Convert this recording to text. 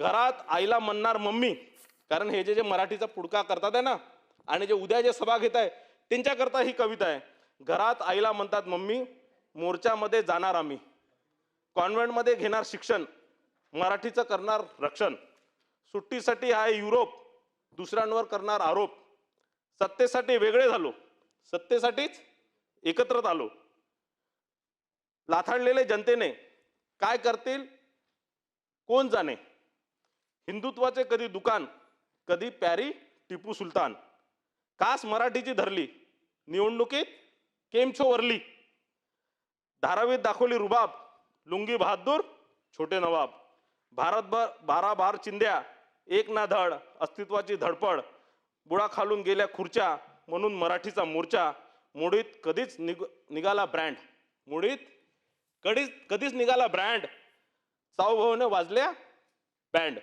घरात आईला म्हणणार मम्मी कारण हे जे जे मराठीचा पुडका करतात आहे ना आणि जे उद्या जे सभा घेत आहे त्यांच्याकरता ही कविता आहे. घरात आईला म्हणतात मम्मी मोर्चामध्ये जाणार आम्ही. कॉन्व्हेंटमध्ये घेणार शिक्षण. मराठीचं करणार रक्षण. सुट्टीसाठी आहे युरोप. दुसऱ्यांवर करणार आरोप. सत्तेसाठी वेगळे झालो. सत्तेसाठीच एकत्रच आलो. लाथाडलेले जनतेने काय करतील? कोण जाणे? हिंदुत्वाचे कधी दुकान कधी प्यारी टिपू सुलतान. कास मराठीची धरली निवडणुकीत केमछो वरली. धारावीत दाखवली रुबाब लुंगी बहादूर छोटे नवाब. भारतभर बारा चिंध्या एक ना धड अस्तित्वाची धडपड. बुडा खालून गेल्या खुर्च्या म्हणून मराठीचा मोर्चा. मुडीत कधीच निग निघाला ब्रँड. मुडीत कधीच कधीच निघाला ब्रँड. चाऊभाऊने वाजल्या बँड.